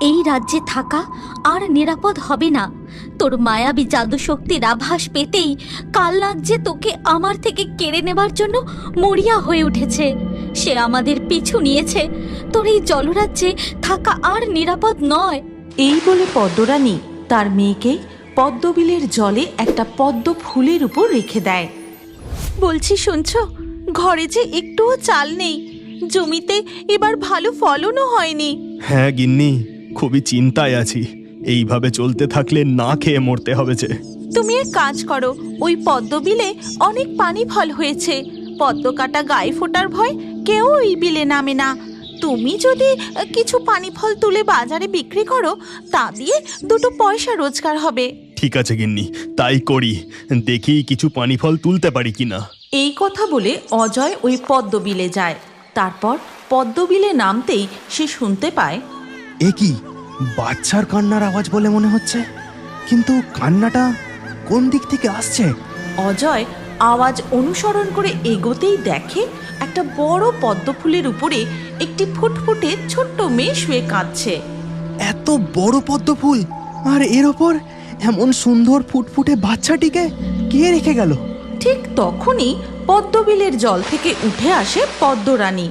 এই রাজ্যে থাকা আর নিরাপদ হবে না। তোর মায়াবী জাদু শক্তির আভাস পেতেই কাল যে তোকে আমার থেকে কেড়ে নেবার জন্য মরিয়া হয়ে উঠেছে। সে আমাদের পিছু নিয়েছে। তোর এই জলরাজ্যে থাকা আর নিরাপদ নয়। এই বলে পদ্মরানী তার মেয়েকে পদ্মবিলের জলে একটা পদ্ম ফুলের উপর রেখে দেয়। বলছি শুনছো ঘরে যে একটুও চাল নেই। জমিতে এবার ভালো ফলনও হয়নি। হ্যাঁ গিন্নি খুবই চিন্তায় আছি। এইভাবে চলতে থাকলে না খেয়ে মরতে হবে যে। তুমি এক কাজ করো ওই পদ্মবিলে অনেক পানি ফল হয়েছে। পদ্ম কাটা গায়ে ফোটার ভয় কেউ ওই বিলে নামে না। তুমি যদি কিছু পানি ফল তুলে বাজারে বিক্রি করো তা দিয়ে দুটো পয়সা রোজগার হবে। ঠিক আছে গিন্নি তাই করি। দেখি কিছু পানি ফল তুলতে পারি কিনা। এই কথা বলে অজয় ওই পদ্মবিলে যায়। তারপর পদ্মবিলে নামতেই সে শুনতে পায় এ কি বাচ্চার কান্নার আওয়াজ বলে মনে হচ্ছে? কিন্তু কান্নাটা কোন দিক থেকে আসছে? অজয় আওয়াজ অনুসরণ করে এগোতেই দেখে একটা বড় পদ্মফুলের উপরে একটি ফুটফুটে ছোট্ট মেয়ে শুয়ে কাঁদছে। এত বড় পদ্ম ফুল আর এর ওপর এমন সুন্দর ফুটফুটে বাচ্চাটিকে কে রেখে গেল? ঠিক তখনই পদ্মবিলের জল থেকে উঠে আসে পদ্মরানী।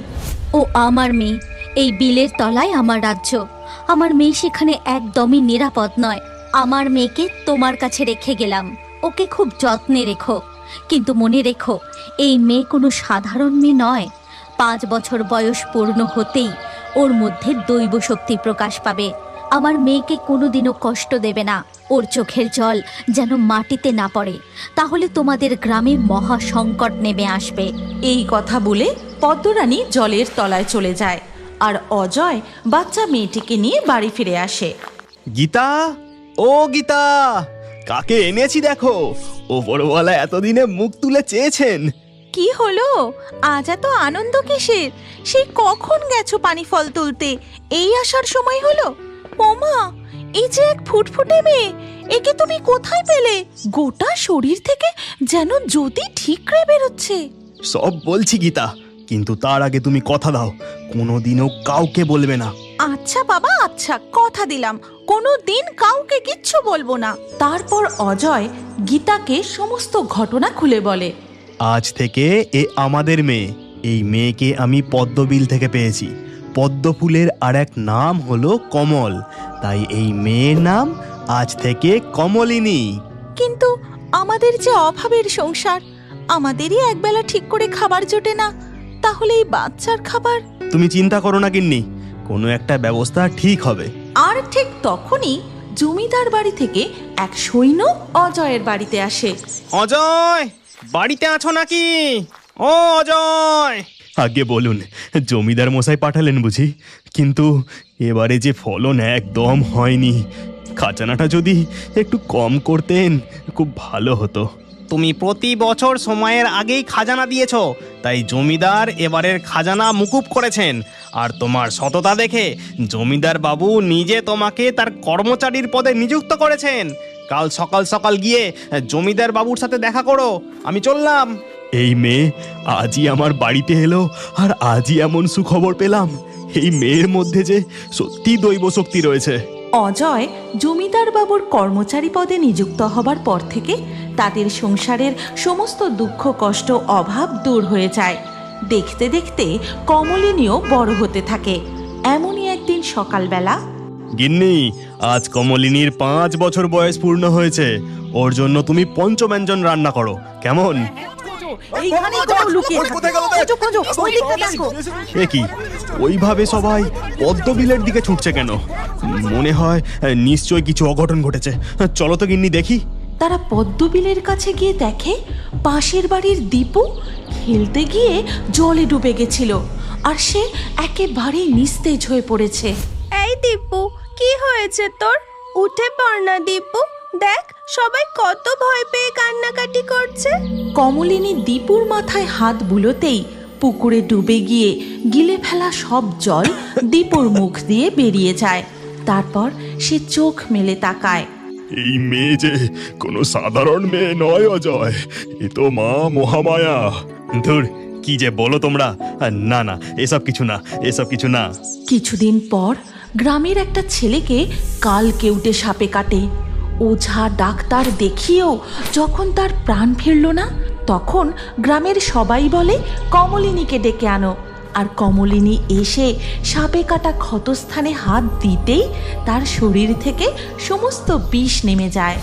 ও আমার মেয়ে এই বিলের তলায় আমার রাজ্য। আমার মেয়ে সেখানে একদমই নিরাপদ নয়। আমার মেয়েকে তোমার কাছে রেখে গেলাম। ওকে খুব যত্নে রেখো। কিন্তু মনে রেখো, এই মেয়ে কোনো সাধারণ মেয়ে নয়। পাঁচ বছর বয়স পূর্ণ হতেই ওর মধ্যে দৈব শক্তি প্রকাশ পাবে। আমার মেয়েকে কোনোদিনও কষ্ট দেবে না। ওর চোখের জল যেন মাটিতে না পড়ে। তাহলে তোমাদের গ্রামে মহা সংকট নেমে আসবে। এই কথা বলে পদ্মরানী জলের তলায় চলে যায়। আর অজয় বাচ্চা মেয়েটিকে নিয়ে বাড়ি ফিরে আসে। গীতা? ও গীতা! কাকে এনেছি দেখো? ওপরওয়ালা এতদিনে মুখ তুলে চেয়েছেন। কি হলো? আজ এত আনন্দ কিসের? সেই কখন গেছো পানি ফল তুলতে? এই আসার সময় হলো? ওমা এই যে এক ফুটফুটে মেয়ে। একে তুমি কোথায় পেলে? গোটা শরীর থেকে যেন জ্যোতি ঠিকরে বেরোচ্ছে। সব বলছি গীতা। কিন্তু তার আগে তুমি কথা দাও। কোনোদিনও কাউকে বলবে না। আচ্ছা বাবা আচ্ছা কথা দিলাম। কোনো দিন কাউকে কিচ্ছু বলব না। তারপর অজয় গীতাকে সমস্ত ঘটনা খুলে বলে। আজ থেকে এ আমাদের মেয়ে। এই মেয়েকে আমি পদ্মবিল থেকে পেয়েছি। পদ্ম ফুলের আর এক নাম হলো কমল। তাই এই মেয়ের নাম আজ থেকে কমলিনী। কিন্তু আমাদের যে অভাবের সংসার আমাদেরই একবেলা ঠিক করে খাবার জোটে না। তাহলে এই বাচ্চার খাবার? তুমি চিন্তা করো না কিন্নি কোনো একটা ব্যবস্থা ঠিক হবে। আর ঠিক তখনই জমিদার বাড়ি থেকে এক সৈন্য অজয়ের বাড়িতে আসে। অজয় বাড়িতে আছো নাকি? ও অজয়! আগে বলুন জমিদার মশাই পাঠালেন বুঝি। কিন্তু এবারে যে ফলন একদম হয়নি। খাজানাটা যদি একটু কম করতেন খুব ভালো হতো। তুমি প্রতি বছর সময়ের আগেই খাজানা দিয়েছ তাই জমিদার এবারের খাজানা মুকুব করেছেন। আর তোমার সততা দেখে জমিদার বাবু নিজে তোমাকে তার কর্মচারীর পদে নিযুক্ত করেছেন। কাল সকাল সকাল গিয়ে জমিদার বাবুর সাথে দেখা করো আমি চললাম। এই মেয়ে আজই আমার বাড়িতে এলো আর আজই এমন সুখবর পেলাম। এই মেয়ের মধ্যে যে সত্যি দৈব শক্তি রয়েছে। অজয় জমিদার বাবুর কর্মচারী পদে নিযুক্ত হবার পর থেকে তাদের সংসারের সমস্ত দুঃখ কষ্ট অভাব দূর হয়ে যায়। দেখতে দেখতে কমলিনীও বড় হতে থাকে। এমনই একদিন সকালবেলা। গিন্নি আজ কমলিনীর পাঁচ বছর বয়স পূর্ণ হয়েছে। ওর জন্য তুমি পঞ্চব্যঞ্জন রান্না করো। কেমন? এ কি? ওইভাবে সবাই পদ্মবিলের দিকে ছুটছে কেন? মনে হয় নিশ্চয় কিছু অঘটন ঘটেছে। চলো তো গিন্নি দেখি। তারা পদ্মবিলের কাছে গিয়ে দেখে পাশের বাড়ির দীপু খেলতে গিয়ে জলে ডুবে গেছিল আর সে একেবারেই নিস্তেজ হয়ে পড়েছে। এই দীপু কি হয়েছে তোর? উঠে পড় না দীপু। দেখ সবাই কত ভয় পেয়ে কান্নাকাটি করছে। কমলিনী দীপুর মাথায় হাত বুলোতেই পুকুরে ডুবে গিয়ে গিলে ফেলা সব জল দীপুর মুখ দিয়ে বেরিয়ে যায়। তারপর সে চোখ মেলে তাকায়। এই মেয়ে যে কোনো সাধারণ মেয়ে নয় অজয় এ তো মা মহামায়া। ধুর কি যে বলো তোমরা। না না এসব কিছু না এসব কিছু না। কিছুদিন পর গ্রামের একটা ছেলেকে কাল কেউটে সাপে কাটে। ওঝা ডাক্তার দেখিয়েও যখন তার প্রাণ ফিরল না তখন গ্রামের সবাই বলে কমলিনীকে ডেকে আনো। আর কমলিনী এসে সাপে কাটা ক্ষতস্থানে হাত দিতেই তার শরীর থেকে সমস্ত বিষ নেমে যায়।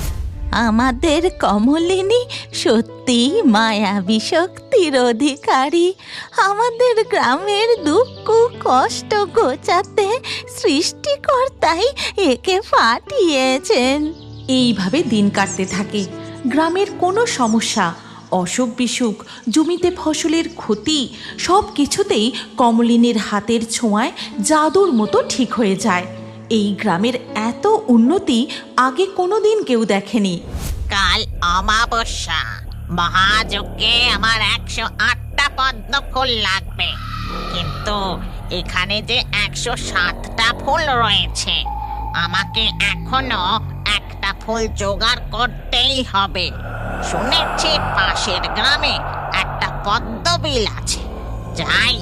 আমাদের কমলিনী সত্যি মায়াবী শক্তির অধিকারী। আমাদের গ্রামের দুঃখ কষ্ট গোচাতে সৃষ্টিকর্তাই একে ফাটিয়েছেন। এইভাবে দিন কাটতে থাকে। গ্রামের কোনো সমস্যা অসুখ বিসুখ, জমিতে ফসলের ক্ষতি, সব কিছুতেই কমলিনীর হাতের ছোঁয়ায় জাদুর মতো ঠিক হয়ে যায়। এই গ্রামের এত উন্নতি আগে কোনোদিন কেউ দেখেনি। কাল অমাবস্যা। মহাযজ্ঞে আমার একশো আটটা পদ্ম ফুল লাগবে। কিন্তু এখানে যে একশো সাতটা ফুল রয়েছে, আমাকে এখনও একটা ফুল জোগাড় করতেই হবে। শুনেছি পাশের গ্রামে একটা পদ্মবিল আছে। যাই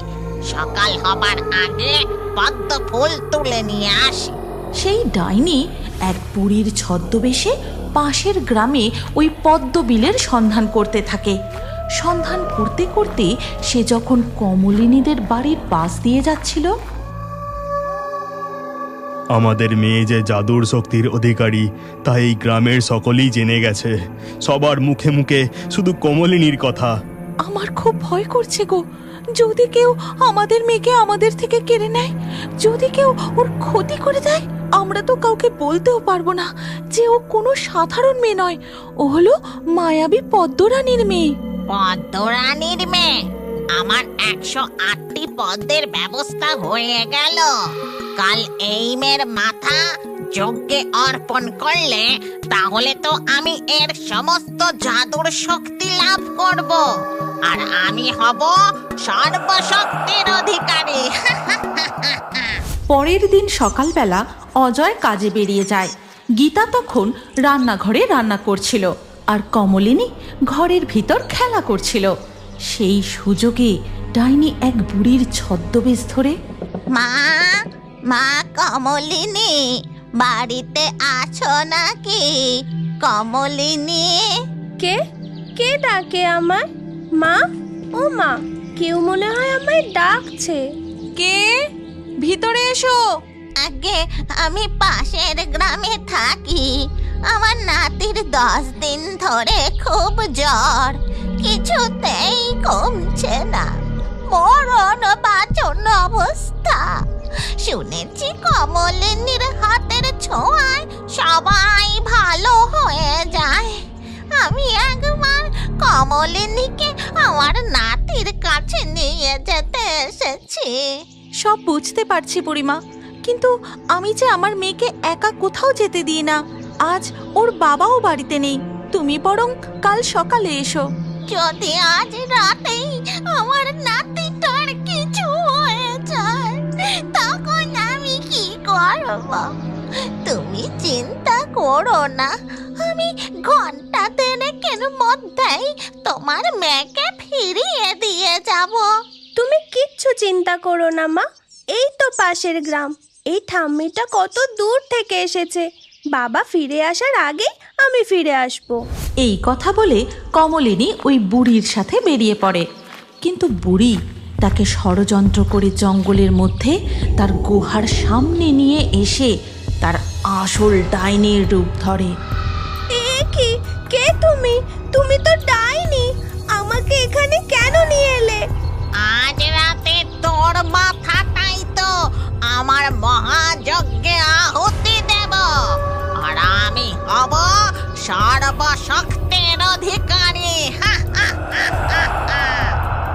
সকাল হবার আগে পদ্ম ফুল তুলে নিয়ে আসি। সেই ডাইনি এক বুড়ির ছদ্মবেশে পাশের গ্রামে ওই পদ্মবিলের সন্ধান করতে থাকে। সন্ধান করতে করতে সে যখন কমলিনীদের বাড়ির পাশ দিয়ে যাচ্ছিল আমাদের মেয়ে যে জাদুর শক্তির অধিকারী তা এই গ্রামের সকলেই জেনে গেছে। সবার মুখে মুখে শুধু কমলিনীর কথা। আমার খুব ভয় করছে গো। যদি কেউ আমাদের মেয়েকে আমাদের থেকে কেড়ে নেয় যদি কেউ ওর ক্ষতি করে দেয় আমরা তো কাউকে বলতেও পারব না যে ও কোনো সাধারণ মেয়ে নয়। ও হলো মায়াবী পদ্মরানীর মেয়ে। পদ্মরানীর মেয়ে? আমার একশো আটটি পদ্মের ব্যবস্থা হয়ে গেল। কাল এই মেয়ের মাথা যজ্ঞে অর্পণ করলে তাহলে তো আমি এর সমস্ত জাদুর শক্তি লাভ করব। আর আমি হব সর্বশক্তির অধিকারী। পরের দিন সকালবেলা অজয় কাজে বেরিয়ে যায়। গীতা তখন রান্নাঘরে রান্না করছিল আর কমলিনী ঘরের ভিতর খেলা করছিল। সেই সুযোগে ডাইনি এক বুড়ির ছদ্মবেশ ধরে মা মা কমলিনী বাড়িতে আছো নাকি? কমলিনী। কে? কে ডাকে আমার মা? ও মা কেউ মনে হয় আমায় ডাকছে। কে? ভিতরে এসো। আগে আমি পাশের গ্রামে থাকি। আমার নাতির দশ দিন ধরে খুব জ্বর। কিছুতেই কমছে না। মরণ বাচন অবস্থা। শুনেছি কমলিনীর হাতের ছোঁয়ায় সবাই ভালো হয়ে যায়। আমি একবার কমলিনীকে আমার নাতির কাছে নিয়ে যেতে এসেছি। সব বুঝতে পারছি বুড়িমা কিন্তু আমি যে আমার মেয়েকে একা কোথাও যেতে দিই না আজ ওর বাবাও বাড়িতে নেই। তুমি বরং কাল সকালে এসো। যদি আজ রাতেই আমার নাতিটার কি তুমি চিন্তা করো না। আমি ঘণ্টা দেড়েকের মধ্যেই তোমার মেয়েকে ফিরিয়ে দিয়ে যাব। তুমি কিচ্ছু চিন্তা করো না মা। এই তো পাশের গ্রাম। এই ঠাম্মিটা কত দূর থেকে এসেছে। বাবা ফিরে আসার আগে আমি ফিরে আসব। এই কথা বলে কমলিনী ওই বুড়ির সাথে বেরিয়ে পড়ে। কিন্তু বুড়ি তাকে ষড়যন্ত্র করে জঙ্গলের মধ্যে তার গুহার সামনে নিয়ে এসে তার আসল ডাইনির রূপ ধরে। এ কি? কে তুমি? তুমি তো ডাইনি। আমাকে এখানে কেন নিয়ে এলে? আজ রাতে তোর মাথাটাই তো আমার মহাযজ্ঞে আহুতি দেব। আর আমি হব সর্বশক্তির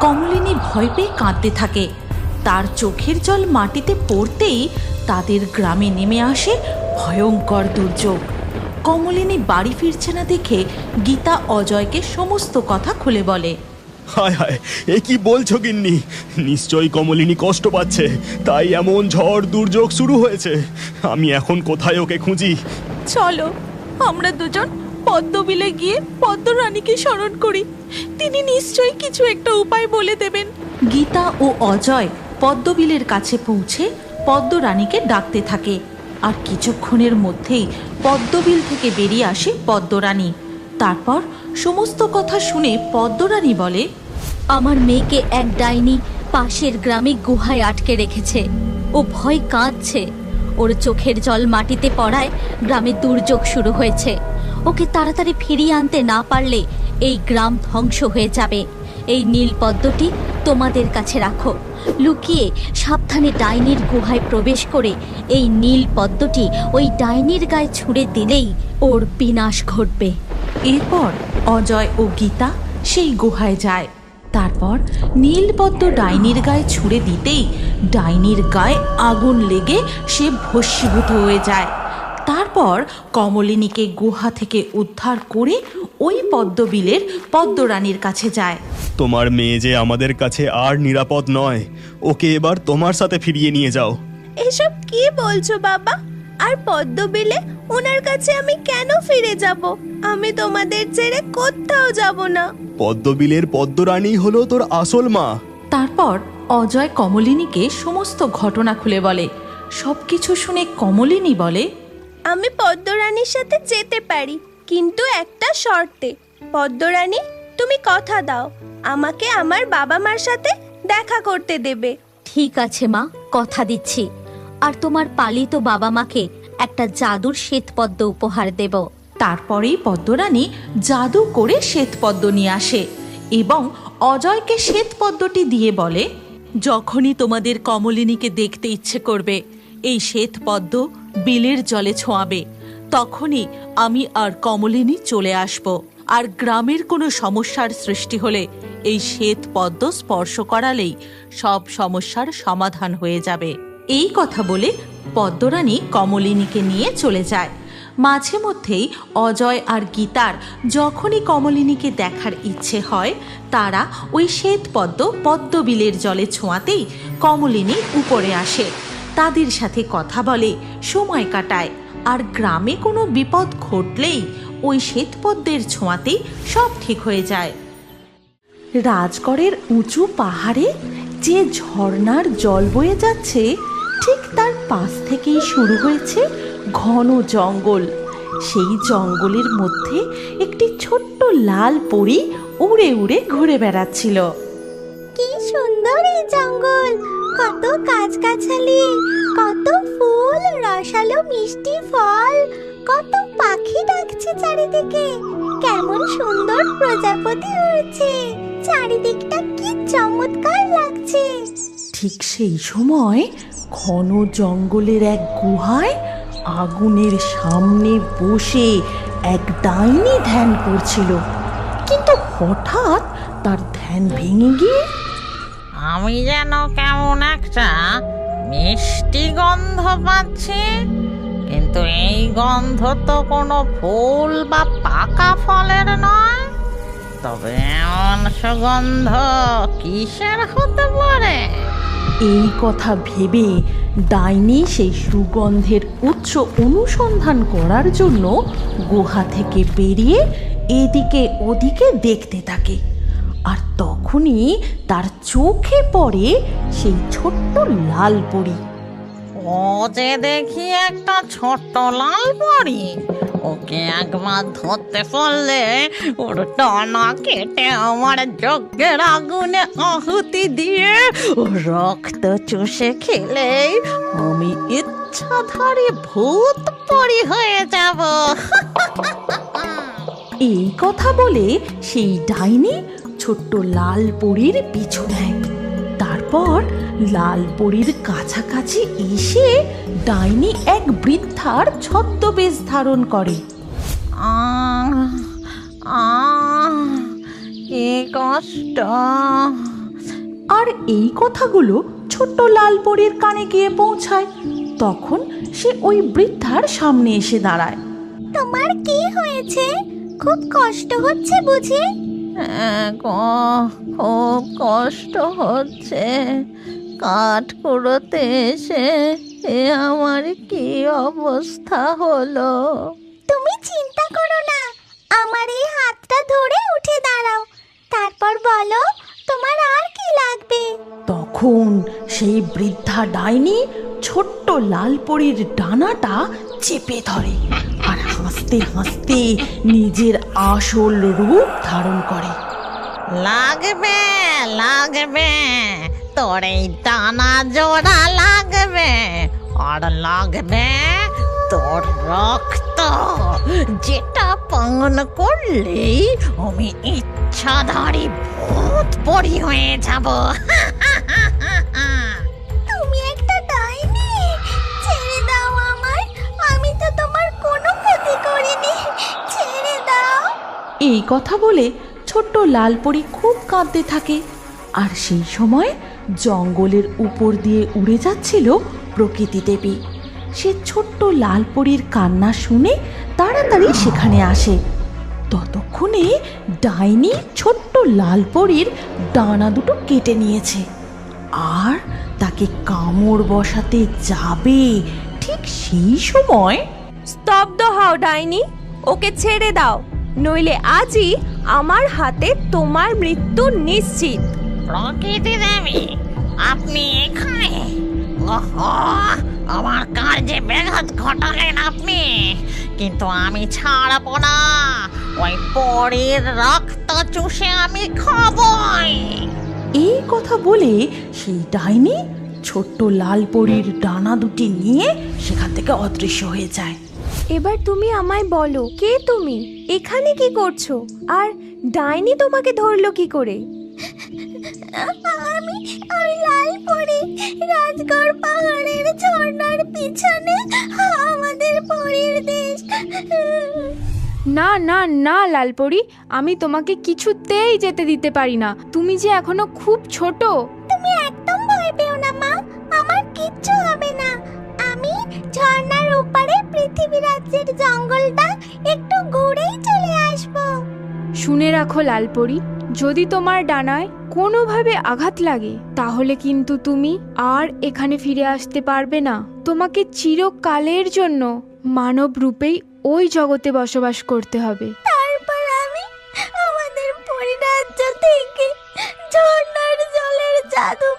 কমলিনী ভয় পেয়ে কাঁদতে থাকে। তার চোখের জল মাটিতে পড়তেই তাদের গ্রামে নেমে আসে ভয়ঙ্কর দুর্যোগ। কমলিনী বাড়ি ফিরছে না দেখে গীতা অজয়কে সমস্ত কথা খুলে বলে। হায় হায় এ কি বলছো গিন্নি? নিশ্চয়ই কমলিনী কষ্ট পাচ্ছে। তাই এমন ঝড় দুর্যোগ শুরু হয়েছে। আমি এখন কোথায় ওকে খুঁজি? চলো আমরা দুজন পদ্মবিলে গিয়ে পদ্মরানীকে স্মরণ করি। তিনি নিশ্চয়ই কিছু একটা উপায় বলে দেবেন। গীতা ও অজয় পদ্মবিলের কাছে পৌঁছে পদ্মরানীকে ডাকতে থাকে। আর কিছুক্ষণের মধ্যেই পদ্মবিল থেকে বেরিয়ে আসে পদ্মরানী। তারপর সমস্ত কথা শুনে পদ্মরানী বলে আমার মেয়েকে এক ডাইনি পাশের গ্রামে গুহায় আটকে রেখেছে। ও ভয় কাঁদছে। ওর চোখের জল মাটিতে পড়ায় গ্রামে দুর্যোগ শুরু হয়েছে। ওকে তাড়াতাড়ি ফিরিয়ে আনতে না পারলে এই গ্রাম ধ্বংস হয়ে যাবে। এই নীল পদ্মটি তোমাদের কাছে রাখো। লুকিয়ে সাবধানে ডাইনির গুহায় প্রবেশ করে এই নীল পদ্মটি ওই ডাইনির গায়ে ছুঁড়ে দিলেই ওর বিনাশ ঘটবে। এরপর অজয় ও গীতা সেই গুহায় যায়। তারপর নীলপদ্ম ডাইনির গায়ে ছুঁড়ে দিতেই ডাইনির গায়ে আগুন লেগে সে ভস্মীভূত হয়ে যায়। তারপর কমলিনীকে গুহা থেকে উদ্ধার করে ওই পদ্মবিলের পদ্মরানীর কাছে যায়। তোমার মেয়ে যে আমাদের কাছে আর নিরাপদ নয় ওকে এবার তোমার সাথে ফিরিয়ে নিয়ে যাও। এসব কি বলছো বাবা? আর পদ্মবিলে ওনার কাছে আমি কেন ফিরে যাব? আমি তোমাদের ছেড়ে কোথাও যাব না। পদ্মবিলের পদ্মরানী হলো তোর আসল মা। তারপর অজয় কমলিনীকে সমস্ত ঘটনা খুলে বলে। সবকিছু শুনে কমলিনী বলে আমি পদ্মরানীর সাথে যেতে পারি কিন্তু একটা শর্তে। পদ্মরানী তুমি কথা দাও আমাকে আমার বাবা মার সাথে দেখা করতে দেবে। ঠিক আছে মা কথা দিচ্ছি। আর তোমার পালিত বাবা মাকে একটা জাদুর শ্বেতপদ্ম উপহার দেব। তারপরেই পদ্মরানী জাদু করে শ্বেতপদ্ম নিয়ে আসে এবং অজয়কে শ্বেতপদ্মটি দিয়ে বলে যখনই তোমাদের কমলিনীকে দেখতে ইচ্ছে করবে এই শ্বেতপদ্ম বিলের জলে ছোঁয়াবে। তখনই আমি আর কমলিনী চলে আসব। আর গ্রামের কোনো সমস্যার সৃষ্টি হলে এই শ্বেত পদ্ম স্পর্শ করালেই সব সমস্যার সমাধান হয়ে যাবে। এই কথা বলে পদ্মরানী কমলিনীকে নিয়ে চলে যায়। মাঝে মধ্যেই অজয় আর গীতার যখনই কমলিনীকে দেখার ইচ্ছে হয়, তারা ওই শ্বেতপদ্ম পদ্মবিলের জলে ছোঁয়াতেই কমলিনী উপরে আসে। তাদের সাথে কথা বলে, সময় কাটায়। আর গ্রামে কোনো বিপদ ঘটলেই ওই শ্বেতপদ্মের ছোঁয়াতেই সব ঠিক হয়ে যায়। রাজগড়ের উঁচু পাহাড়ে যে ঝর্নার জল বয়ে যাচ্ছে, ঠিক তার পাশ থেকেই শুরু হয়েছে ঘন জঙ্গল। সেই জঙ্গলের মধ্যে একটি ছোট্ট লাল পরী উড়ে উড়ে ঘুরে বেড়াচ্ছিল। কি সুন্দর এই জঙ্গল! কত গাছগাছালি, কত ফুল, রসালো মিষ্টি ফল, কত পাখি ডাকছে চারিদিকে, কেমন সুন্দর প্রজাপতি উড়ছে, চারিদিকটা কি চমৎকার লাগছে। ঠিক সেই সময় ঘন জঙ্গলের এক গুহায় আগুনের সামনে বসে এক ডাইনি ধ্যান করছিল। কিন্তু হঠাৎ তার ধ্যান ভেঙে গিয়ে আমি যেন কেমন একটা মিষ্টি গন্ধ পাচ্ছি। কিন্তু এই গন্ধ তো কোনো ফুল বা পাকা ফলের নয়। তবে এমন সুগন্ধ কিসের হতে পারে? এই কথা ভেবে ডাইনি সেই সুগন্ধের উৎস অনুসন্ধান করার জন্য গুহা থেকে বেরিয়ে এদিকে ওদিকে দেখতে থাকে। তখনই তার চোখে পড়ে সেই ছোট্ট লাল পরি। ও যে দেখি একটা ছোট্ট লাল পরি। ওকে একবার ধরতে পারলে ওর টানা কেটে আমার যজ্ঞের আগুনে আহুতি দিয়ে ও রক্ত চুষে খেলেই আমি ইচ্ছাধারী ভূত পরি হয়ে যাব। এই কথা বলে সেই ডাইনি ছোট্ট লাল পরীর পিছু নেয় তারপর লাল পরীর কাছাকাছি এসে ডাইনি এক বৃদ্ধার ছদ্মবেশ ধারণ করে। আর এই কথাগুলো ছোট্ট লাল পরীর কানে গিয়ে পৌঁছায়। তখন সে ওই বৃদ্ধার সামনে এসে দাঁড়ায়। তোমার কি হয়েছে? খুব কষ্ট হচ্ছে বুঝি? খুব কষ্ট হচ্ছে। কাঠ কুড়োতে এসে এ আমার কি অবস্থা হলো? তুমি চিন্তা করো না আমার এই হাতটা ধরে উঠে দাঁড়াও। তারপর বলো তোমার আর কি লাগবে? তখন সেই বৃদ্ধা ডাইনি ছোট্ট লাল পরীর ডানাটা চেপে ধরে। হাসতে হাসতে নিজের আসল রূপ ধারণ করে। লাগবে লাগবে, তোর এই টানা জোড়া লাগবে, আর লাগবে তোর রক্ত। যেটা পান করলেই আমি ইচ্ছাধারী ভূত পরি হয়ে যাব। এই কথা বলে ছোট্ট লালপরি খুব কাঁদতে থাকে। আর সেই সময় জঙ্গলের উপর দিয়ে উড়ে যাচ্ছিল প্রকৃতি দেবী। সে ছোট্ট লালপরির কান্না শুনে তাড়াতাড়ি সেখানে আসে। ততক্ষণে ডাইনি ছোট্ট লালপরির ডানা দুটো কেটে নিয়েছে। আর তাকে কামড় বসাতে যাবে ঠিক সেই সময় স্তব্ধ হও ডাইনি, ওকে ছেড়ে দাও। নইলে আজই আমার হাতে তোমার মৃত্যু নিশ্চিত। প্রকৃতি দেবী আপনি এখানে? ওহো আমার কার্যে ব্যাঘাত ঘটালেন আপনি। কিন্তু আমি ছাড়বো না। ওই পরীর রক্ত চুষে আমি খাবই। এই কথা বলে সেই ডাইনি ছোট্ট লাল পরীর ডানা দুটি নিয়ে সেখান থেকে অদৃশ্য হয়ে যায়। এবার তুমি আমায় বলো কে তুমি? এখানে কি করছ? আর ডাইনি তোমাকে ধরলো কি করে? আমি আমি রাজগড় পাহাড়ের ঝর্ণার পিছনে আমাদের পরীর দেশ। না না না লালপরি আমি তোমাকে কিছুতেই যেতে দিতে পারি না। তুমি যে এখনও খুব ছোট। তুমি একদম ভয় পেও না মা। আমার কিচ্ছু হবে না। আমি ঝর্ণার ওপারে পৃথিবী রাজ্যের জঙ্গলটা শুনে রাখো লালপরি, যদি তোমার ডানায় কোনোভাবে আঘাত লাগে, তাহলে কিন্তু তুমি আর এখানে ফিরে আসতে পারবে না। তোমাকে চিরকালের জন্য মানব রূপেই ওই জগতে বসবাস করতে হবে। তারপর আমি আমাদের থেকে ঝর্ণার জলের জাদু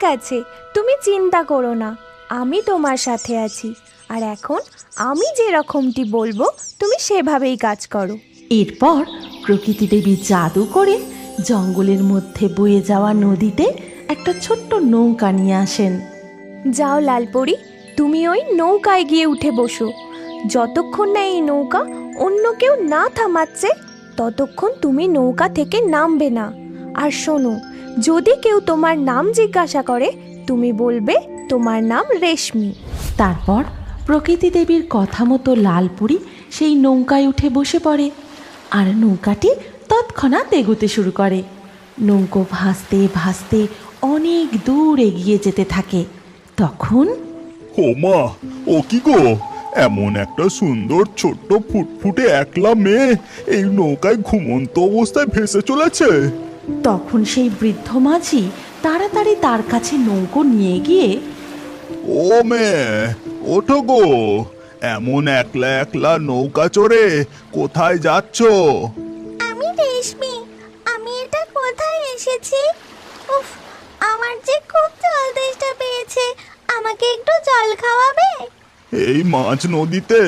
ঠিক আছে তুমি চিন্তা করো না আমি তোমার সাথে আছি। আর এখন আমি যে রকমটি বলব তুমি সেভাবেই কাজ করো। এরপর প্রকৃতি দেবী জাদু করে জঙ্গলের মধ্যে বয়ে যাওয়া নদীতে একটা ছোট্ট নৌকা নিয়ে আসেন। যাও লালপরি তুমি ওই নৌকায় গিয়ে উঠে বসো। যতক্ষণ না এই নৌকা অন্য কেউ না থামাচ্ছে ততক্ষণ তুমি নৌকা থেকে নামবে না। আর শোনো যদি কেউ তোমার নাম জিজ্ঞাসা করে তুমি বলবে তোমার নাম রেশমি। তারপর প্রকৃতি দেবীর কথা মতো লালপুরি সেই নৌকায় উঠে বসে পড়ে। আর নৌকাটি তৎক্ষণাৎ এগোতে শুরু করে। নৌকো ভাসতে ভাসতে অনেক দূর এগিয়ে যেতে থাকে। তখন ও মা ও কি গো? এমন একটা সুন্দর ছোট্ট ফুটফুটে একলা মেয়ে এই নৌকায় ঘুমন্ত অবস্থায় ভেসে চলেছে। তখন সেই বৃদ্ধ মাঝি তাড়াতাড়ি তার কাছে নৌকো নিয়ে গিয়ে ও মেয়ে ওঠো গো। এমন একলা একলা নৌকা চড়ে কোথায় যাচ্ছ? আমি রেশমি আমি এটা কোথায় এসেছি? উফ আমার যে খুব জল তেষ্টা পেয়েছে আমাকে একটু জল খাওয়াবে? এই মাছ নদীতে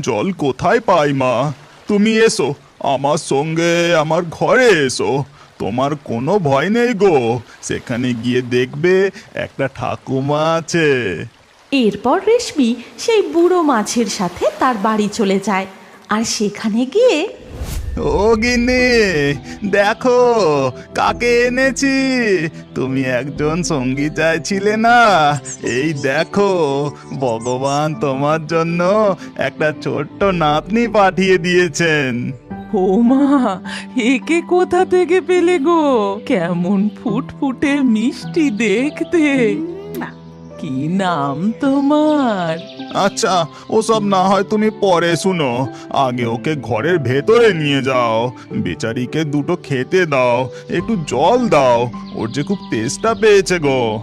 জল কোথায় পাই মা? তুমি এসো আমার সঙ্গে আমার ঘরে এসো। তোমার কোনো ভয় নেই গো। সেখানে গিয়ে দেখবে একটা ঠাকুমা আছে। এরপর রেশমি সেই বুড়ো মাছের সাথে তার বাড়ি চলে যায়। আর সেখানে গিয়ে ও গিন্নি দেখো কাকে এনেছি? তুমি একজন সঙ্গী চাইছিলে না? এই দেখো ভগবান তোমার জন্য একটা ছোট্ট নাতনি পাঠিয়ে দিয়েছেন। ও মা একে কোথা থেকে পেলে গো? কেমন ফুটফুটে মিষ্টি দেখতে। কি নাম তোমার? আচ্ছা ওসব না হয় তুমি পরে শুনো। আগে ওকে ঘরের ভেতরে নিয়ে যাও। বেচারিকে দুটো খেতে দাও একটু জল দাও। ওর যে খুব তেষ্টা পেয়েছে গো।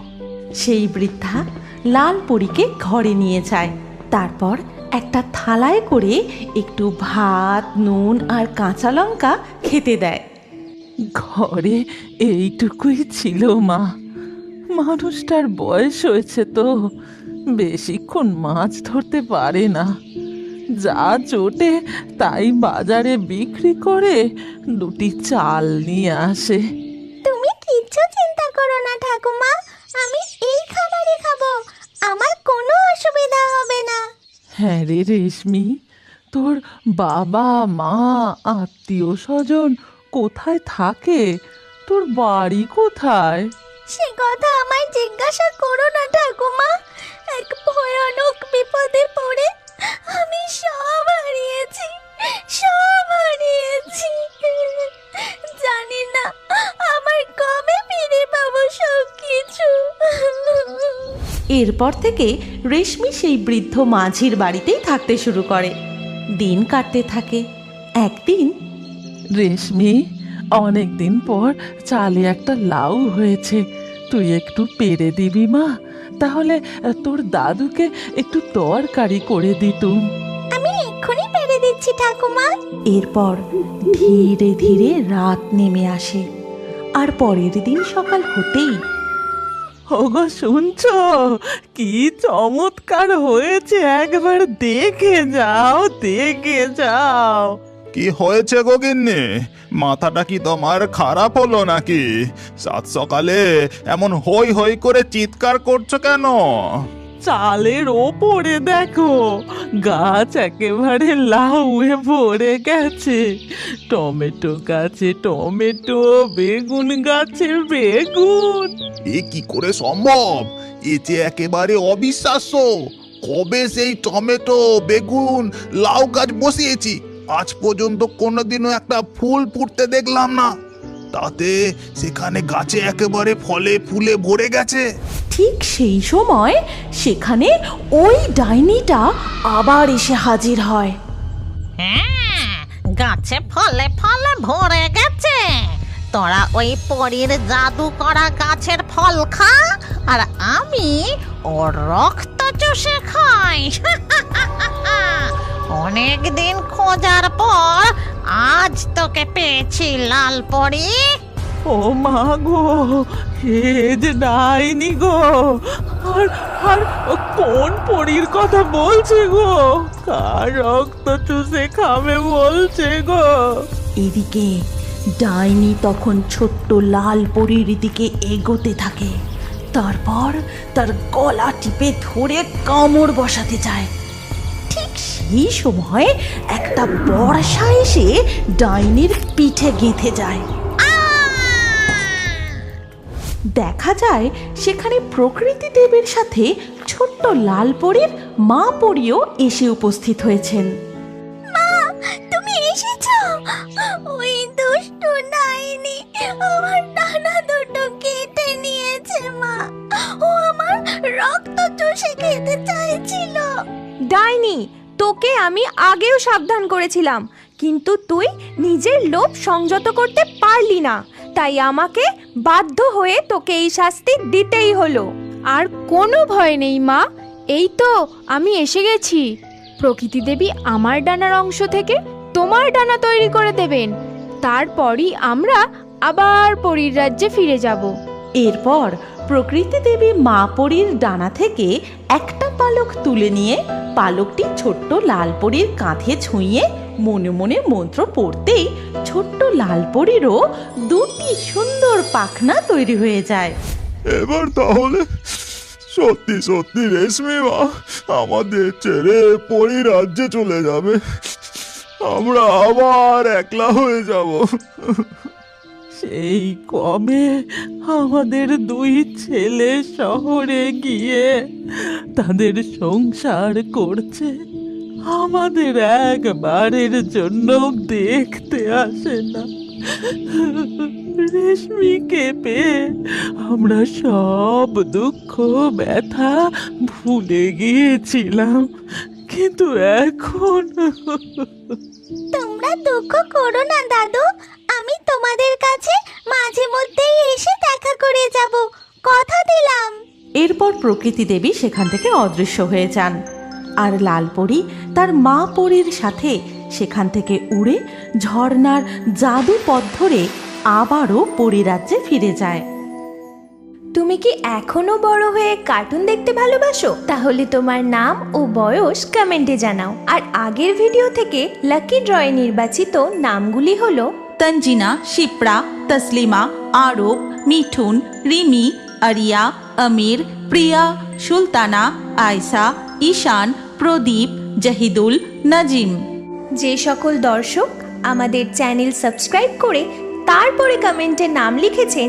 সেই বৃদ্ধা লাল পরীকে ঘরে নিয়ে যায়। তারপর একটা থালায় করে একটু ভাত, নুন আর কাঁচা লঙ্কা খেতে দেয়। ঘরে এইটুকুই ছিল, মা। মানুষটার বয়স হয়েছে তো। বেশিক্ষণ মাছ ধরতে পারে না। যা চোটে তাই বাজারে বিক্রি করে দুটি চাল নিয়ে আসে। হ্যাঁ রে রেশমি, তোর বাবা, মা, আত্মীয় স্বজন কোথায় থাকে? তোর বাড়ি কোথায়? সে কথা আমায় জিজ্ঞাসা করো না ঠাকুমা। এক ভয়ানক বিপদে পড়ে আমি সব হারিয়েছি সব হারিয়েছি। জানি না আমার কবে ফিরে পাবো সব কিছু এরপর থেকে রেশমি সেই বৃদ্ধ মাঝির বাড়িতেই থাকতে শুরু করে। দিন কাটতে থাকে। একদিন রেশমি অনেক দিন পর চালে একটা লাউ হয়েছে। তুই একটু পেরে দিবি মা। তাহলে তোর দাদুকে একটু তরকারি করে দিতুম। দিচ্ছি ঠাকুমা। এরপর ধীরে ধীরে রাত নেমে আসে। আর পরের দিন সকাল হতেই ওগো শুনছ? কি চমৎকার হয়েছে। একবার দেখে যাও দেখে যাও। কি হয়েছে গোগিন্নি মাথাটা কি তোমার খারাপ হলো নাকি? সাত সকালে এমন হই হই করে চিৎকার করছ কেন? চালের ওপরে দেখো, গাছ একেবারে লাউয়ে ভরে গেছে। টমেটো গাছে টমেটো, বেগুন গাছে বেগুন। এ কি করে সম্ভব? এ যে একেবারে অবিশ্বাস্য। কবে সেই টমেটো, বেগুন, লাউ গাছ বসিয়েছি? আজ পর্যন্ত কোনোদিনও একটা ফুল ফুটতে দেখলাম না। তাতে সেখানে গাছে একেবারে ফলে ফুলে ভরে গেছে। ঠিক সেই সময় সেখানে ওই ডাইনিটা আবার এসে হাজির হয়। হ্যাঁ গাছে ফলে ফলে ভরে গেছে। তোরা ওই পরীর জাদু করা গাছের ফল খা আর আমি ওর রক্ত চষে খাই। অনেক দিন খোঁজার পর আজ তোকে পেয়েছি লাল পরি। ও মা গো হে যে ডাইনি গো। আর আর ও কোন পরীর কথা বলছে গো? কার রক্ত চুষে খাবে বলছে গো? এদিকে ডাইনি তখন ছোট্ট লাল পরীর দিকে এগোতে থাকে। তারপর তার গলা টিপে ধরে কামড় বসাতে যায় সেই সময় একটা বর্ষা এসে ডাইনির পিঠে গেঁথে যায়। দেখা যায় সেখানে প্রকৃতি দেবীর সাথে ছোট্ট লাল পরীর মা পরীও এসে উপস্থিত হয়েছেন। মা তুমি এসেছ? ওই দুষ্টু ডাইনি আমার ডানা দুটো কেটে নিয়েছে মা। ও আমার রক্ত চষে খেতে চাইছিল। ডাইনি তোকে আমি আগেও সাবধান করেছিলাম কিন্তু তুই নিজের লোভ সংযত করতে পারলি না তাই আমাকে বাধ্য হয়ে তোকে এই শাস্তি দিতেই হলো। আর কোনো ভয় নেই মা। এই তো আমি এসে গেছি। প্রকৃতি দেবী আমার ডানার অংশ থেকে তোমার ডানা তৈরি করে দেবেন। তারপরই আমরা আবার পরীর রাজ্যে ফিরে যাব। এরপর প্রকৃতি দেবী মা পরীর ডানা থেকে একটা পালক তুলে নিয়ে পালকটি ছোট্ট লাল পরীর কাঁধে ছুঁয়ে মনে মনে মন্ত্র পড়তেই ছোট্ট লাল পরীরও দুটি সুন্দর পাখনা তৈরি হয়ে যায়। এবার তাহলে সত্যি সত্যি রেশমি মা, আমাদের ছেড়ে পরি রাজ্যে চলে যাবে। আমরা আবার একলা হয়ে যাব। সেই কবে আমাদের দুই ছেলে শহরে গিয়ে তাদের সংসার করছে? আমাদের একবারের জন্য দেখতে আসে না। রেশমিকে পেয়ে আমরা সব দুঃখ, ব্যথা ভুলে গিয়েছিলাম। কিন্তু এখন তোমরা দুঃখ করো না, দাদু। আমি তোমাদের কাছে মাঝে মধ্যেই এসে দেখা করে যাব। কথা দিলাম। এরপর প্রকৃতি দেবী সেখান থেকে অদৃশ্য হয়ে যান। আর লাল লালপরি তার মা পরীর সাথে সেখান থেকে উড়ে ঝর্ণার জাদু পথ ধরে আবারও পরিরাজ্যে ফিরে যায়। তুমি কি এখনও বড় হয়ে কার্টুন দেখতে ভালোবাসো? তাহলে তোমার নাম ও বয়স কমেন্টে জানাও। আর আগের ভিডিও থেকে লাকি ড্রয়ে নির্বাচিত নামগুলি হলো তঞ্জিনা শিপ্রা তসলিমা আরব মিঠুন রিমি আরিয়া আমির প্রিয়া সুলতানা আয়সা ঈশান প্রদীপ জাহিদুল নাজিম। যে সকল দর্শক আমাদের চ্যানেল সাবস্ক্রাইব করে তারপরে কমেন্টে নাম লিখেছেন